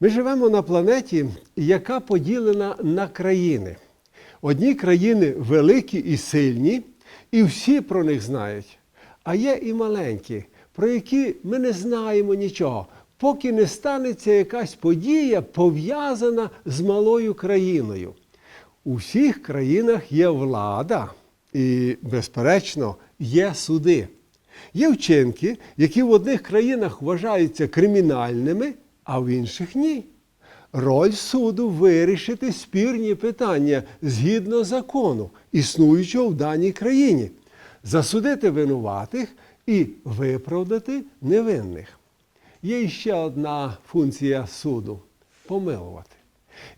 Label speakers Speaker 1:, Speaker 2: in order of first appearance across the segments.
Speaker 1: Ми живемо на планеті, яка поділена на країни. Одні країни великі і сильні, і всі про них знають. А є і маленькі, про які ми не знаємо нічого, поки не станеться якась подія, пов'язана з малою країною. У всіх країнах є влада і, безперечно, є суди. Є вчинки, які в одних країнах вважаються кримінальними, а в інших ні. Роль суду вирішити спірні питання згідно закону, існуючого в даній країні, засудити винуватих і виправдати невинних. Є ще одна функція суду помилувати.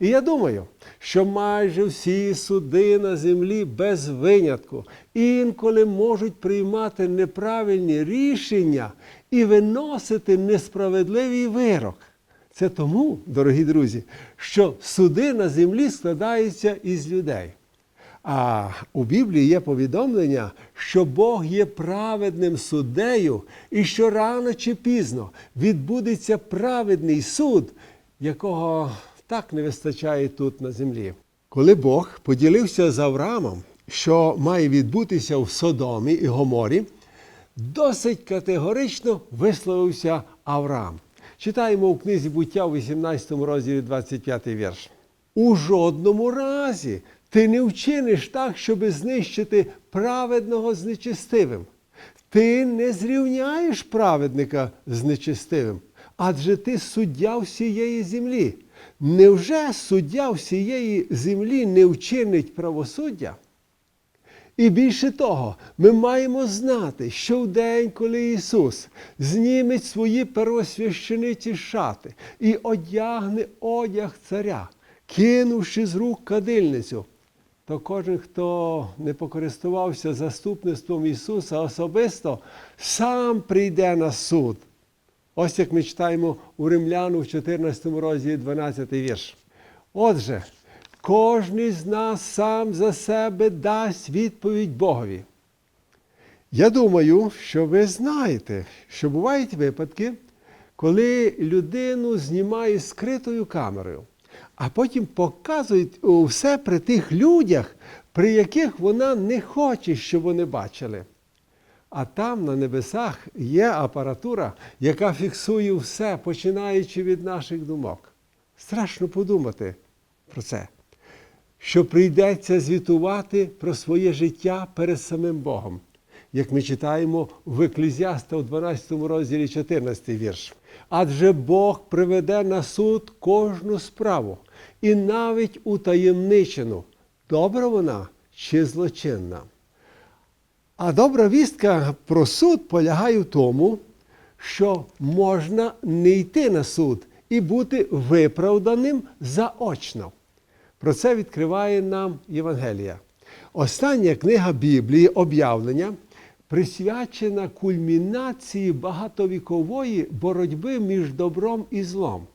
Speaker 1: І я думаю, що майже всі суди на землі без винятку інколи можуть приймати неправильні рішення і виносити несправедливий вирок. Це тому, дорогі друзі, що суди на землі складаються із людей. А у Біблії є повідомлення, що Бог є праведним суддею, і що рано чи пізно відбудеться праведний суд, якого так не вистачає тут на землі. Коли Бог поділився з Авраамом, що має відбутися в Содомі і Гоморі, досить категорично висловився Авраам. Читаємо у книзі буття у 18 розділі 25 вірш. У жодному разі ти не вчиниш так, щоб знищити праведного з нечестивим. Ти не зрівняєш праведника з нечестивим, адже ти суддя всієї землі. Невже суддя всієї землі не вчинить правосуддя? І більше того, ми маємо знати, що в день, коли Ісус зніметь свої первосвящениці шати і одягне одяг царя, кинувши з рук кадильницю, то кожен, хто не покористувався заступництвом Ісуса особисто, сам прийде на суд. Ось як ми читаємо у Римляну в 14 розділі 12 вірш. Отже, кожен з нас сам за себе дасть відповідь Богові. Я думаю, що ви знаєте, що бувають випадки, коли людину знімають скритою камерою, а потім показують все при тих людях, при яких вона не хоче, щоб вони бачили. А там на небесах є апаратура, яка фіксує все, починаючи від наших думок. Страшно подумати про це, що прийдеться звітувати про своє життя перед самим Богом, як ми читаємо в Еклезіаста у 12 розділі 14 вірш. Адже Бог приведе на суд кожну справу, і навіть утаємничену, добра вона чи злочинна. А добра вістка про суд полягає в тому, що можна не йти на суд і бути виправданим заочно. Про це відкриває нам Євангелія. Остання книга Біблії, об'явлення, присвячена кульмінації багатовікової боротьби між добром і злом.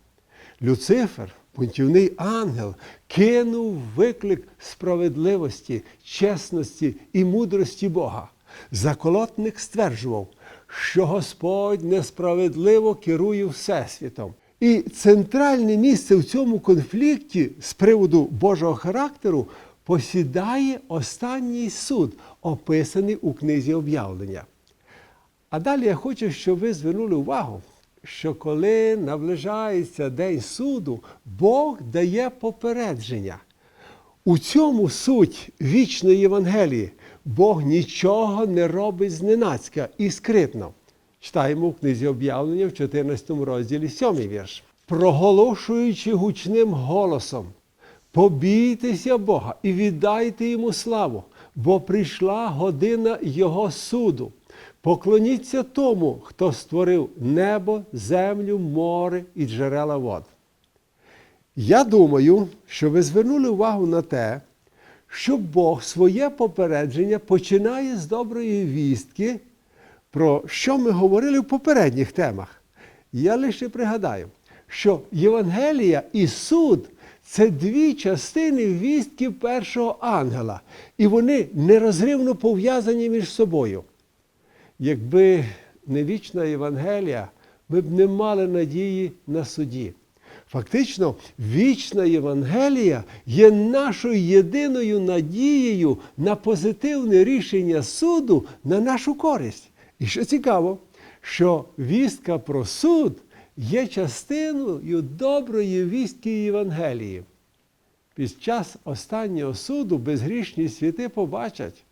Speaker 1: Люцифер, пунктівний ангел, кинув виклик справедливості, чесності і мудрості Бога. Заколотник стверджував, що Господь несправедливо керує Всесвітом. І центральне місце в цьому конфлікті з приводу Божого характеру посідає останній суд, описаний у книзі об'явлення. А далі я хочу, щоб ви звернули увагу, що коли наближається День суду, Бог дає попередження. У цьому суть вічної Євангелії. Бог нічого не робить зненацька і скритно. Читаємо в книзі об'явлення в 14 розділі 7 вірш. Проголошуючи гучним голосом, побійтеся Бога і віддайте йому славу, бо прийшла година Його суду. Поклоніться тому, хто створив небо, землю, море і джерела вод. Я думаю, що ви звернули увагу на те, що Бог своє попередження починає з доброї вістки, про що ми говорили в попередніх темах. Я лише пригадаю, що Євангелія і суд це дві частини вістки першого ангела, і вони нерозривно пов'язані між собою. Якби не вічна Євангелія, ми б не мали надії на суді. Фактично, вічна Євангелія є нашою єдиною надією на позитивне рішення суду на нашу користь. І що цікаво, що вістка про суд є частиною доброї вістки Євангелії. Під час останнього суду безгрішні світи побачать,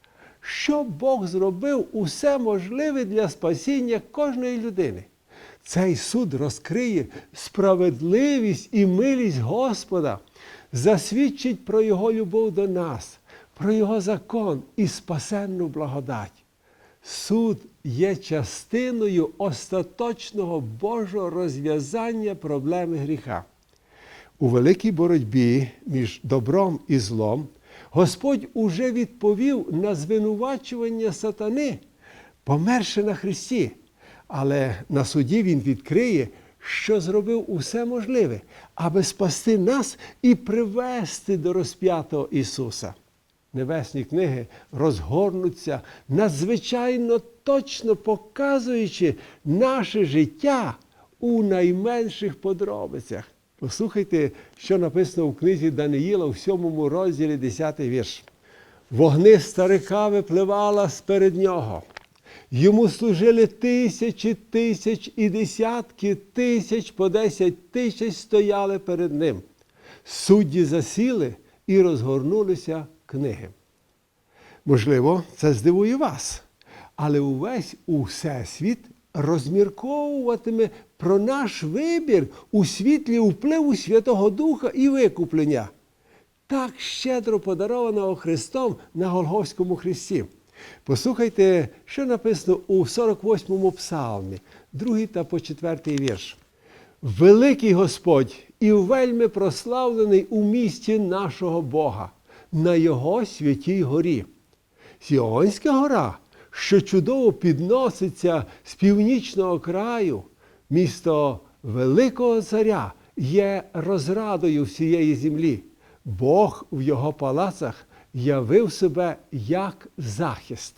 Speaker 1: що Бог зробив усе можливе для спасіння кожної людини. Цей суд розкриє справедливість і милість Господа, засвідчить про Його любов до нас, про Його закон і спасенну благодать. Суд є частиною остаточного Божого розв'язання проблеми гріха. У великій боротьбі між добром і злом Господь уже відповів на звинувачування сатани, померши на Христі. Але на суді Він відкриє, що зробив усе можливе, аби спасти нас і привести до розп'ятого Ісуса. Небесні книги розгорнуться надзвичайно точно показуючи наше життя у найменших подробицях. Послухайте, що написано у книзі Даниїла в 7 розділі 10 вірш. Вогниста река випливала сперед нього. Йому служили тисячі тисяч і десятки тисяч по десять тисяч стояли перед ним. Судді засіли і розгорнулися книги. Можливо, це здивує вас, але увесь усесвіт розмірковуватиме про наш вибір у світлі впливу Святого Духа і викуплення, так щедро подарованого Христом на Голгофському Христі. Послухайте, що написано у 48-му псалмі, другий та по четвертий вірш. Великий Господь і вельми прославлений у місті нашого Бога, на Його святій горі. Сіонська гора, що чудово підноситься з північного краю, місто Великого Царя є розрадою всієї землі. Бог в його палацах явив себе як захист.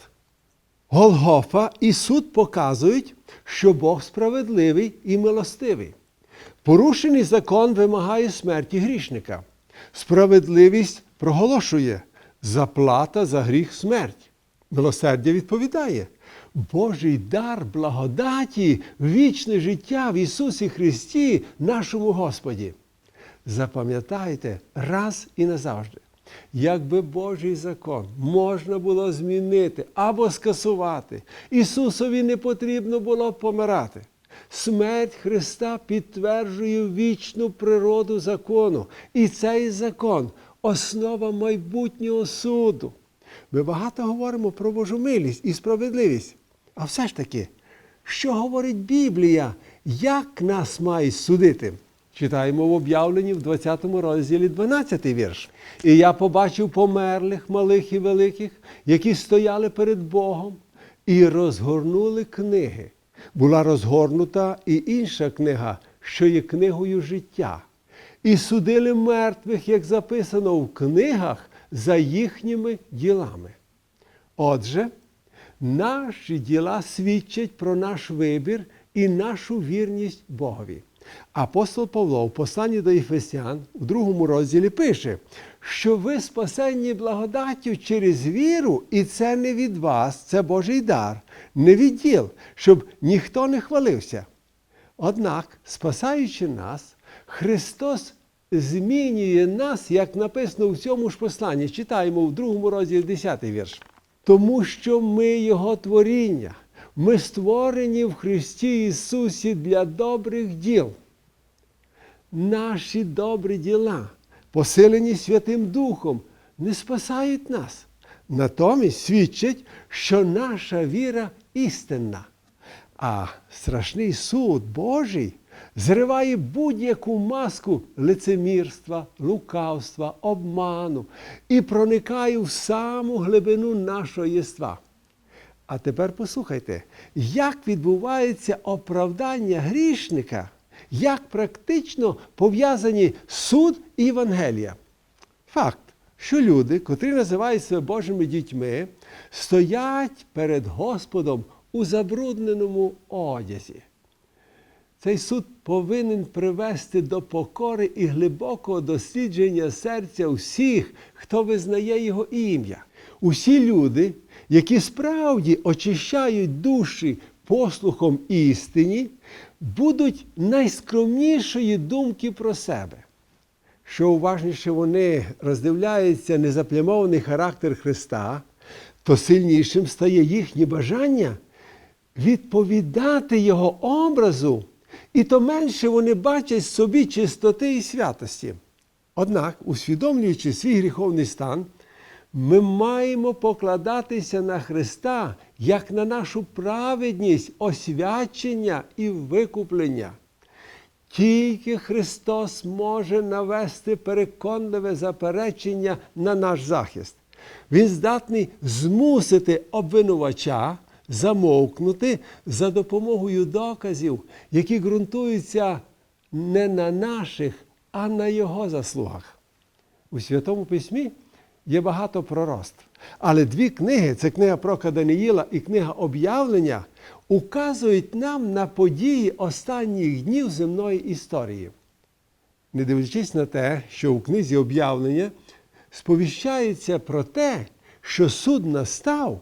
Speaker 1: Голгофа і суд показують, що Бог справедливий і милостивий. Порушений закон вимагає смерті грішника. Справедливість проголошує заплата за гріх смерть. Милосердя відповідає. Божий дар благодаті, вічне життя в Ісусі Христі, нашому Господі. Запам'ятайте раз і назавжди, якби Божий закон можна було змінити або скасувати, Ісусові не потрібно було помирати. Смерть Христа підтверджує вічну природу закону. І цей закон основа майбутнього суду. Ми багато говоримо про Божу милість і справедливість. А все ж таки, що говорить Біблія, як нас мають судити? Читаємо в об'явленні в 20 розділі 12 вірш. І я побачив померлих, малих і великих, які стояли перед Богом, і розгорнули книги. Була розгорнута і інша книга, що є книгою життя. І судили мертвих, як записано в книгах, за їхніми ділами. Отже, наші діла свідчать про наш вибір і нашу вірність Богові. Апостол Павло в посланні до Єфесян у другому розділі пише, що ви спасенні благодаттю через віру, і це не від вас, це Божий дар, не від діл, щоб ніхто не хвалився. Однак, спасаючи нас, Христос змінює нас, як написано в цьому ж посланні. Читаємо в другому розділі 10 вірш. Тому що ми Його творіння, ми створені в Христі Ісусі для добрих діл. Наші добрі діла, посилені Святим Духом, не спасають нас. Натомість свідчать, що наша віра істинна. А страшний суд Божий зриває будь-яку маску лицемірства, лукавства, обману і проникає в саму глибину нашого єства. А тепер послухайте, як відбувається оправдання грішника, як практично пов'язані суд і Євангелія. Факт, що люди, котрі називають себе Божими дітьми, стоять перед Господом у забрудненому одязі. Цей суд повинен привести до покори і глибокого дослідження серця всіх, хто визнає його ім'я. Усі люди, які справді очищають душі послухом істині, будуть найскромнішої думки про себе. Що уважніше вони роздивляються незаплямований характер Христа, то сильнішим стає їхнє бажання відповідати Його образу, і то менше вони бачать собі чистоти і святості. Однак, усвідомлюючи свій гріховний стан, ми маємо покладатися на Христа як на нашу праведність, освячення і викуплення. Тільки Христос може навести переконливе заперечення на наш захист. Він здатний змусити обвинувача замовкнути за допомогою доказів, які ґрунтуються не на наших, а на його заслугах. У Святому Письмі є багато пророцтв. Але дві книги це книга про Даниїла і книга об'явлення, указують нам на події останніх днів земної історії. Не дивлячись на те, що у книзі об'явлення сповіщається про те, що суд настав,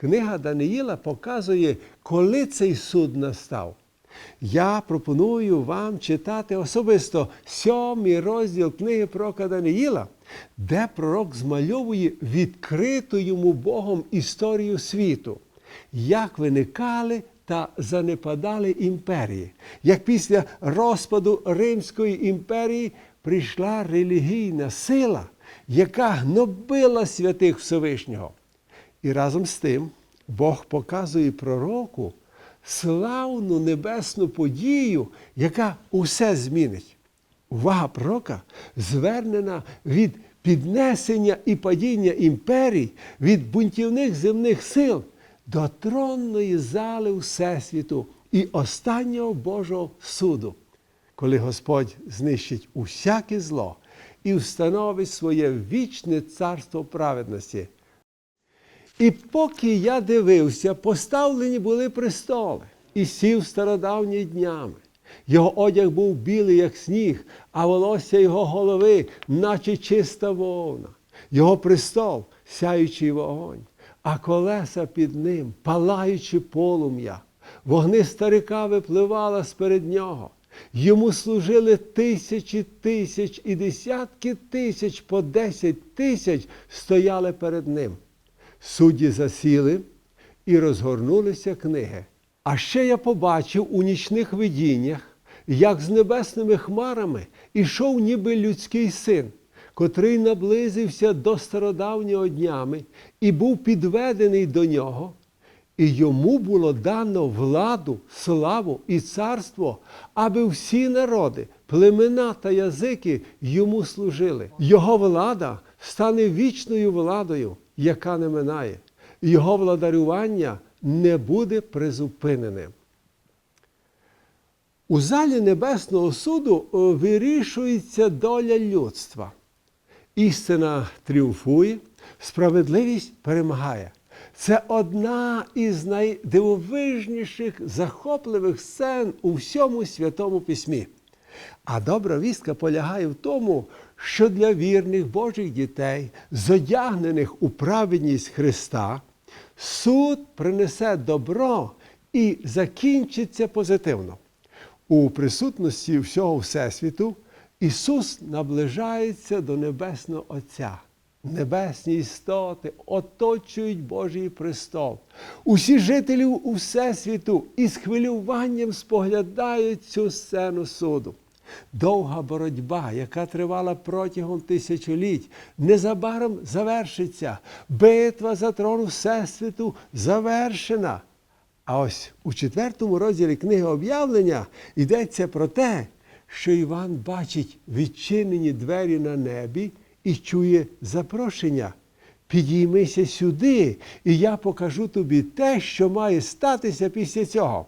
Speaker 1: книга Даниїла показує, коли цей суд настав. Я пропоную вам читати особисто сьомий розділ книги пророка Даниїла, де пророк змальовує відкриту йому Богом історію світу, як виникали та занепадали імперії, як після розпаду Римської імперії прийшла релігійна сила, яка гнобила святих Всевишнього. І разом з тим Бог показує пророку славну небесну подію, яка усе змінить. Увага пророка звернена від піднесення і падіння імперій, від бунтівних земних сил до тронної зали Всесвіту і останнього Божого суду, коли Господь знищить усяке зло і встановить своє вічне царство праведності. І поки я дивився, поставлені були престоли, і сів стародавні днями. Його одяг був білий, як сніг, а волосся його голови, наче чиста вовна, його престол, сяючий вогонь, а колеса під ним, палаючи полум'я, вогни старика випливала сперед нього. Йому служили тисячі тисяч і десятки тисяч по десять тисяч стояли перед ним. Судді засіли і розгорнулися книги. А ще я побачив у нічних видіннях, як з небесними хмарами ішов ніби людський син, котрий наблизився до стародавнього днями і був підведений до нього, і йому було дано владу, славу і царство, аби всі народи, племена та язики йому служили. Його влада стане вічною владою, яка не минає. Його владарювання не буде призупиненим. У залі Небесного суду вирішується доля людства. Істина тріумфує, справедливість перемагає. Це одна із найдивовижніших захопливих сцен у всьому святому письмі. А добра вістка полягає в тому, що для вірних Божих дітей, зодягнених у праведність Христа, суд принесе добро і закінчиться позитивно. У присутності всього Всесвіту Ісус наближається до Небесного Отця. Небесні істоти оточують Божий престол. Усі жителі Всесвіту із хвилюванням споглядають цю сцену суду. Довга боротьба, яка тривала протягом тисячоліть, незабаром завершиться. Битва за трон Всесвіту завершена. А ось у четвертому розділі книги об'явлення йдеться про те, що Іван бачить відчинені двері на небі і чує запрошення. Підіймися сюди, і я покажу тобі те, що має статися після цього.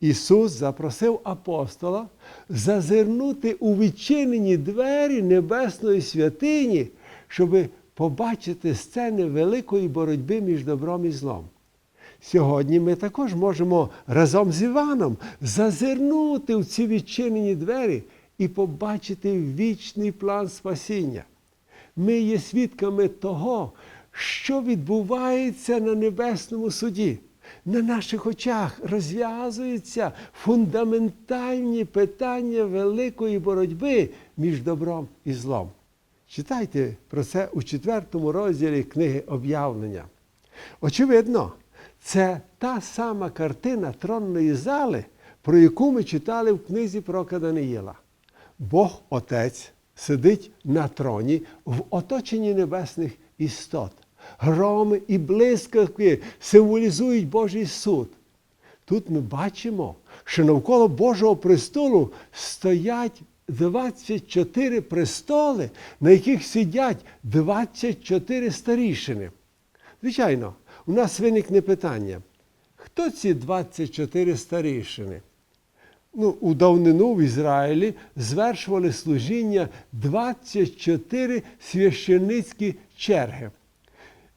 Speaker 1: Ісус запросив апостола зазирнути у відчинені двері небесної святині, щоб побачити сцени великої боротьби між добром і злом. Сьогодні ми також можемо разом з Іваном зазирнути в ці відчинені двері і побачити вічний план спасіння. Ми є свідками того, що відбувається на небесному суді. На наших очах розв'язуються фундаментальні питання великої боротьби між добром і злом. Читайте про це у четвертому розділі книги об'явлення. Очевидно, це та сама картина тронної зали, про яку ми читали в книзі про Даниїла. Бог Отець сидить на троні в оточенні небесних істот. Громи і блискавки символізують Божий суд. Тут ми бачимо, що навколо Божого престолу стоять 24 престоли, на яких сидять 24 старішини. Звичайно, у нас виникне питання, хто ці 24 старішини? Ну, у давнину в Ізраїлі звершували служіння 24 священницькі черги.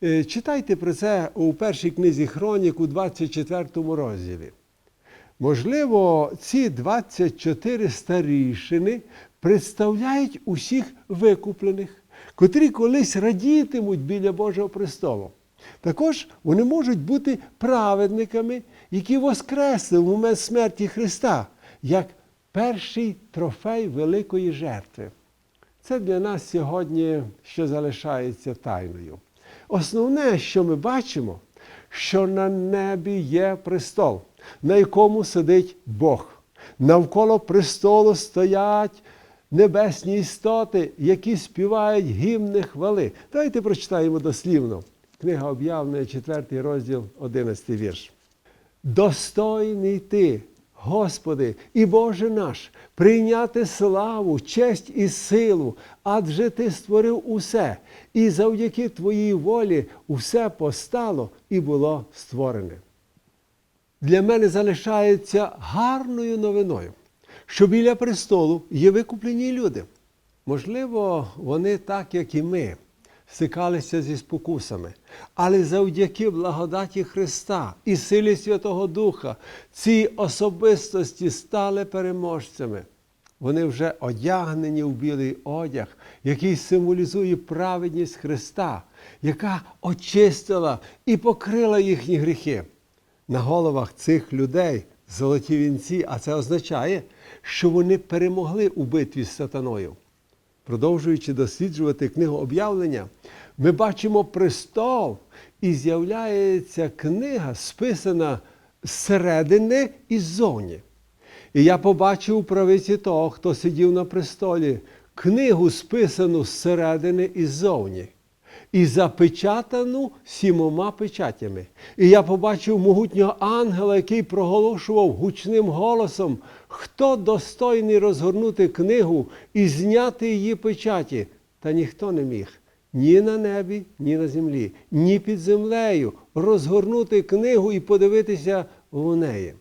Speaker 1: Е, Читайте про це у першій книзі Хронік у 24 розділі. Можливо, ці 24 старішини представляють усіх викуплених, котрі колись радітимуть біля Божого престолу. Також вони можуть бути праведниками, які воскресли в момент смерті Христа, як перший трофей великої жертви. Це для нас сьогодні ще залишається тайною. Основне, що ми бачимо, що на небі є престол, на якому сидить Бог. Навколо престолу стоять небесні істоти, які співають гімни хвали. Давайте прочитаємо дослівно. Книга об'явлення, 4 розділ, 11 вірш. Достойний ти, Господи, і Боже наш, прийняти славу, честь і силу, адже Ти створив усе, і завдяки Твоїй волі усе постало і було створене. Для мене залишається гарною новиною, що біля престолу є викуплені люди. Можливо, вони так, як і ми, стикалися зі спокусами. Але завдяки благодаті Христа і силі Святого Духа ці особистості стали переможцями. Вони вже одягнені в білий одяг, який символізує праведність Христа, яка очистила і покрила їхні гріхи. На головах цих людей золоті вінці, а це означає, що вони перемогли у битві з сатаною. Продовжуючи досліджувати книгу об'явлення, ми бачимо престол, і з'являється книга, списана зсередини і ззовні. І я побачив у правиці того, хто сидів на престолі, книгу, списану зсередини і ззовні, і запечатану сімома печатями. І я побачив могутнього ангела, який проголошував гучним голосом, хто достойний розгорнути книгу і зняти її печаті. Та ніхто не міг ні на небі, ні на землі, ні під землею розгорнути книгу і подивитися в неї.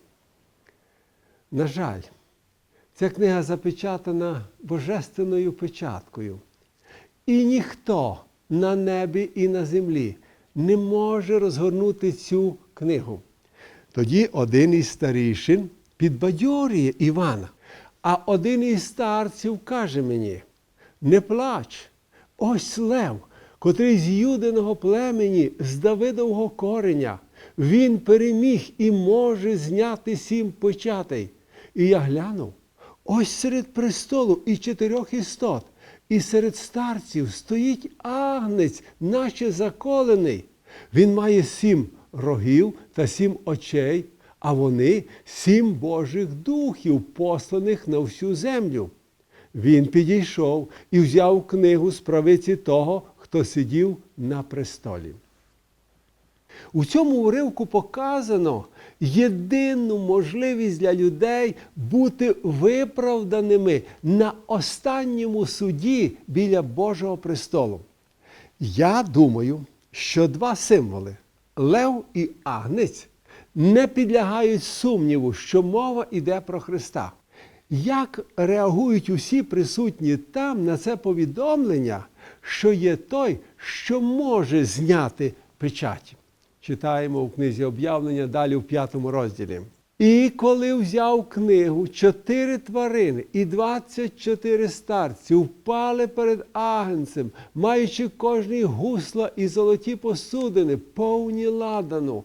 Speaker 1: На жаль, ця книга запечатана божественною печаткою. І ніхто на небі і на землі не може розгорнути цю книгу. Тоді один із старішин підбадьорює Івана, а один із старців каже мені: не плач, ось лев, котрий з юдиного племені, з Давидового кореня, він переміг і може зняти сім печатей. І я глянув, ось серед престолу і чотирьох істот, і серед старців стоїть агнець, наче заколений. Він має сім рогів та сім очей, а вони сім Божих духів, посланих на всю землю. Він підійшов і взяв книгу з правиці того, хто сидів на престолі. У цьому уривку показано єдину можливість для людей бути виправданими на останньому суді біля Божого престолу. Я думаю, що два символи Лев і Агнець не підлягають сумніву, що мова йде про Христа. Як реагують усі присутні там на це повідомлення, що є той, що може зняти печаті? Читаємо у книзі об'явлення далі в п'ятому розділі. І коли взяв книгу, чотири тварини і 24 старці впали перед агнцем, маючи кожний гусла і золоті посудини, повні ладану.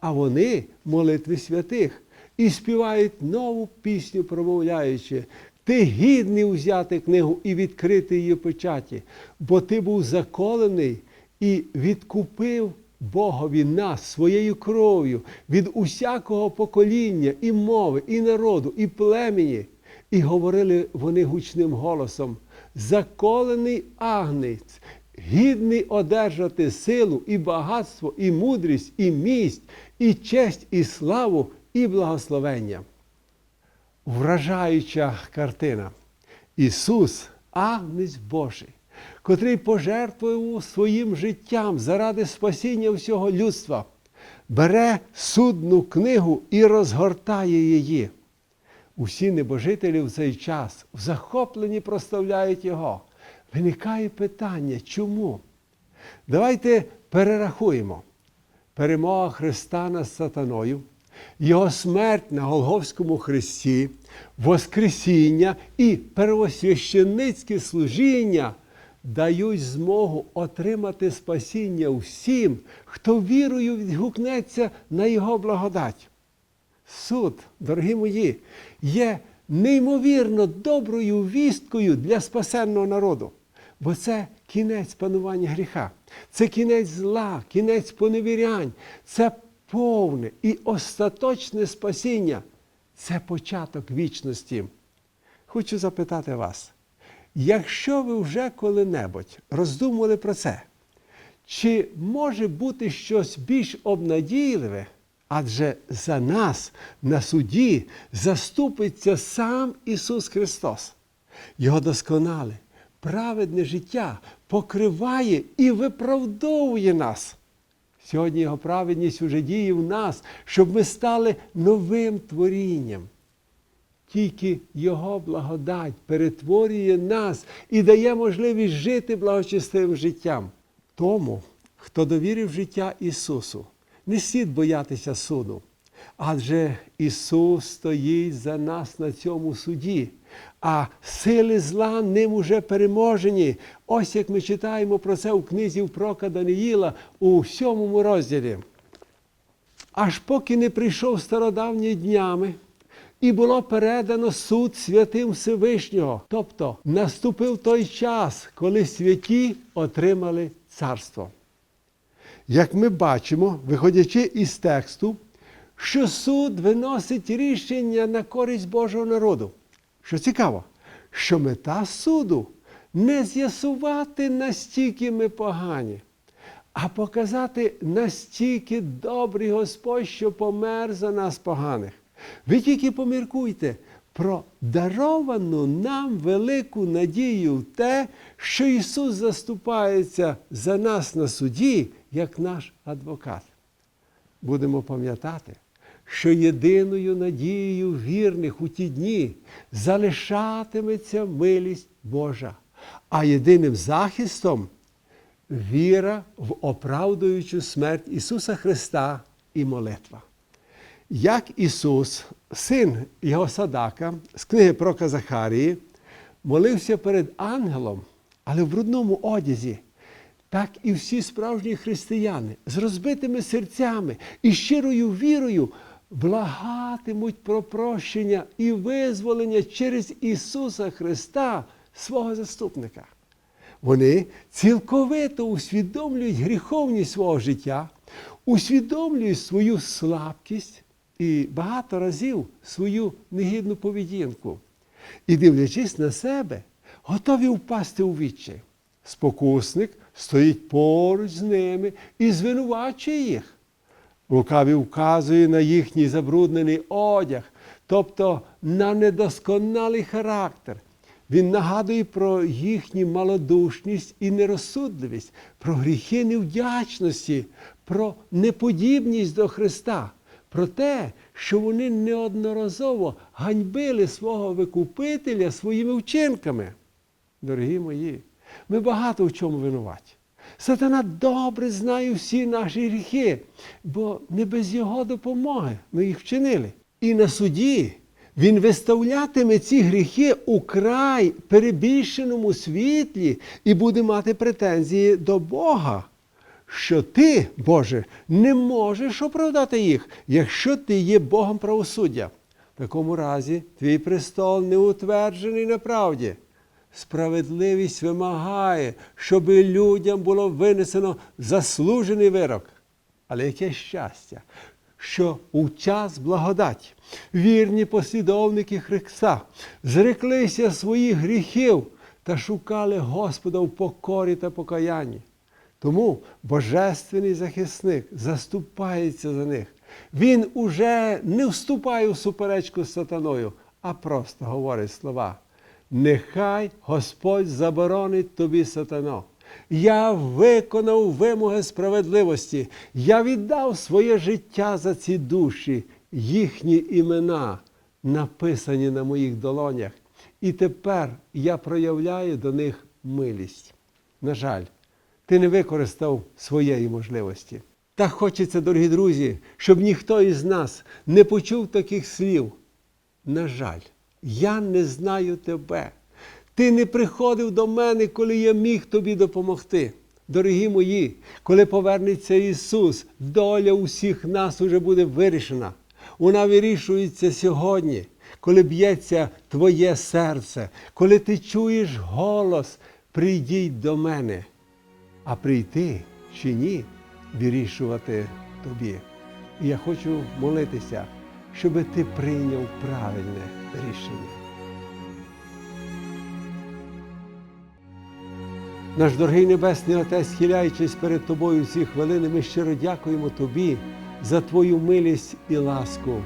Speaker 1: А вони молитви святих і співають нову пісню, промовляючи. Ти гідний узяти книгу і відкрити її печаті, бо ти був заколений і відкупив Богові нас своєю кров'ю від усякого покоління, і мови, і народу, і племені. І говорили вони гучним голосом: заколений агнець, гідний одержати силу, і багатство, і мудрість, і мість, і честь, і славу, і благословення вражаюча картина. Ісус, Агнець Божий, котрий пожертвував своїм життям заради спасіння всього людства, бере судну книгу і розгортає її. Усі небожителі в цей час в захопленні проставляють Його. Виникає питання, чому? Давайте перерахуємо. Перемога Христа над сатаною, Його смерть на Голговському хресті, Воскресіння і первосвященицьке служіння дають змогу отримати спасіння всім, хто вірою відгукнеться на Його благодать. Суд, дорогі мої, є неймовірно доброю вісткою для спасенного народу, бо це кінець панування гріха, це кінець зла, кінець поневірянь, це повне і остаточне спасіння, це початок вічності. Хочу запитати вас, якщо ви вже коли-небудь роздумували про це, чи може бути щось більш обнадійливе? Адже за нас на суді заступиться сам Ісус Христос. Його досконале, праведне життя покриває і виправдовує нас. Сьогодні Його праведність уже діє в нас, щоб ми стали новим творінням. Тільки Його благодать перетворює нас і дає можливість жити благочестивим життям. Тому, хто довірив життя Ісусу, не слід боятися суду. Адже Ісус стоїть за нас на цьому суді, а сили зла ним уже переможені. Ось як ми читаємо про це у книзі пророка Даниїла у сьомому розділі. Аж поки не прийшов стародавні днями, і було передано суд святим Всевишнього. Тобто наступив той час, коли святі отримали царство. Як ми бачимо, виходячи із тексту, що суд виносить рішення на користь Божого народу. Що цікаво, що мета суду не з'ясувати, настільки ми погані, а показати настільки добрий Господь, що помер за нас поганих. Ви тільки поміркуйте про даровану нам велику надію в те, що Ісус заступається за нас на суді, як наш адвокат. Будемо пам'ятати, що єдиною надією вірних у ті дні залишатиметься милість Божа, а єдиним захистом віра в оправдуючу смерть Ісуса Христа і молитва. Як Ісус, син його Садака, з книги про Захарії, молився перед ангелом, але в брудному одязі, так і всі справжні християни з розбитими серцями і щирою вірою благатимуть про прощення і визволення через Ісуса Христа, свого заступника. Вони цілковито усвідомлюють гріховність свого життя, усвідомлюють свою слабкість і багато разів свою негідну поведінку. І, дивлячись на себе, готові впасти у відчай. Спокусник стоїть поруч з ними і звинувачує їх. Лукавий вказує на їхній забруднений одяг, тобто на недосконалий характер. Він нагадує про їхню малодушність і нерозсудливість, про гріхи невдячності, про неподібність до Христа, про те, що вони неодноразово ганьбили свого Викупителя своїми вчинками. Дорогі мої, ми багато в чому винуваті. Сатана добре знає всі наші гріхи, бо не без його допомоги ми їх вчинили. І на суді він виставлятиме ці гріхи у край перебільшеному світлі і буде мати претензії до Бога. Що ти, Боже, не можеш оправдати їх, якщо ти є Богом правосуддя. В такому разі твій престол не утверджений на правді. Справедливість вимагає, щоб людям було винесено заслужений вирок. Але яке щастя, що у час благодаті вірні послідовники Христа зреклися своїх гріхів та шукали Господа в покорі та покаянні. Тому Божественний захисник заступається за них. Він уже не вступає в суперечку з сатаною, а просто говорить слова. Нехай Господь заборонить тобі сатано. Я виконав вимоги справедливості. Я віддав своє життя за ці душі, їхні імена написані на моїх долонях. І тепер я проявляю до них милість. На жаль, ти не використав своєї можливості. Так хочеться, дорогі друзі, щоб ніхто із нас не почув таких слів. На жаль, я не знаю тебе. Ти не приходив до мене, коли я міг тобі допомогти. Дорогі мої, коли повернеться Ісус, доля усіх нас уже буде вирішена. Вона вирішується сьогодні, коли б'ється твоє серце, коли ти чуєш голос, прийдіть до мене. А прийти чи ні, вирішувати тобі. І я хочу молитися, щоб ти прийняв правильне рішення. Наш дорогий Небесний Отець, схиляючись перед Тобою ці хвилини, ми щиро дякуємо Тобі за Твою милість і ласку,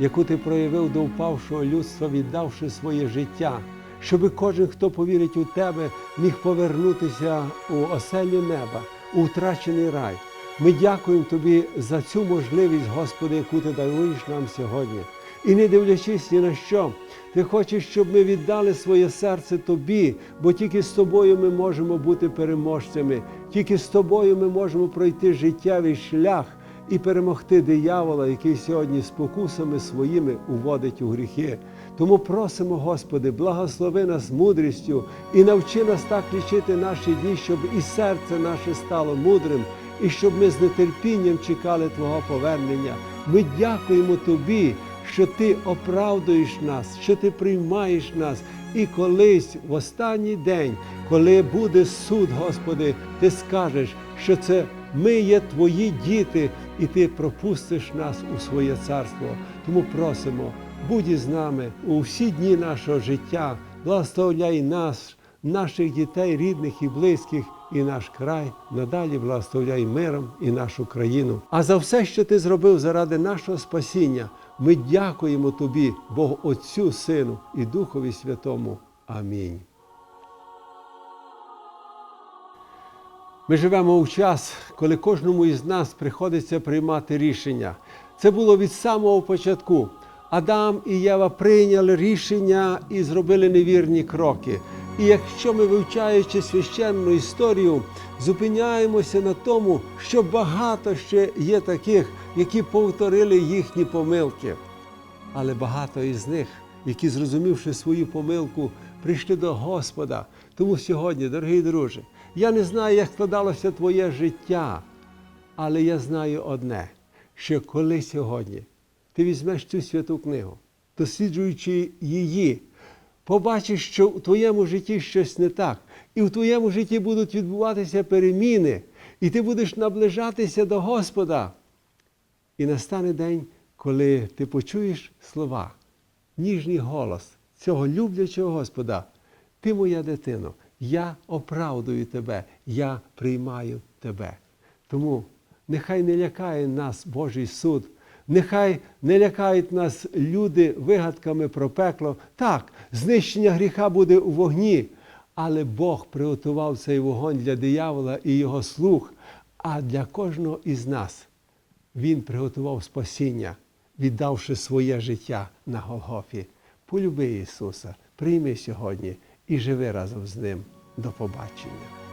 Speaker 1: яку Ти проявив до впавшого людства, віддавши своє життя, щоби кожен, хто повірить у Тебе, міг повернутися у оселю неба, у втрачений рай. Ми дякуємо Тобі за цю можливість, Господи, яку Ти даруєш нам сьогодні. І не дивлячись ні на що, ти хочеш, щоб ми віддали своє серце тобі, бо тільки з тобою ми можемо бути переможцями, тільки з тобою ми можемо пройти життєвий шлях і перемогти диявола, який сьогодні спокусами своїми уводить у гріхи. Тому просимо, Господи, благослови нас мудрістю і навчи нас так лічити наші дні, щоб і серце наше стало мудрим, і щоб ми з нетерпінням чекали Твого повернення. Ми дякуємо Тобі що Ти оправдуєш нас, що Ти приймаєш нас. І колись в останній день, коли буде суд, Господи, Ти скажеш, що це ми є Твої діти, і Ти пропустиш нас у своє царство. Тому просимо, будь із нами у всі дні нашого життя, благословляй нас, наших дітей, рідних і близьких. І наш край надалі благословляй миром і нашу країну. А за все, що ти зробив заради нашого спасіння, ми дякуємо Тобі, Богу Отцю, Сину і Духові Святому. Амінь. Ми живемо у час, коли кожному із нас приходиться приймати рішення. Це було від самого початку. Адам і Єва прийняли рішення і зробили невірні кроки. І якщо ми, вивчаючи священну історію, зупиняємося на тому, що багато ще є таких, які повторили їхні помилки. Але багато із них, які, зрозумівши свою помилку, прийшли до Господа. Тому сьогодні, дорогі друзі, я не знаю, як складалося твоє життя, але я знаю одне, що коли сьогодні ти візьмеш цю святу книгу, досліджуючи її, побачиш, що у твоєму житті щось не так, і в твоєму житті будуть відбуватися переміни, і ти будеш наближатися до Господа. І настане день, коли ти почуєш слова, ніжний голос цього люблячого Господа. Ти моя дитино, я оправдую тебе, я приймаю тебе. Тому нехай не лякає нас Божий суд, нехай не лякають нас люди вигадками про пекло. Так, знищення гріха буде у вогні, але Бог приготував цей вогонь для диявола і його слуг, а для кожного із нас Він приготував спасіння, віддавши своє життя на Голгофі. Полюби Ісуса, прийми сьогодні і живи разом з Ним. До побачення.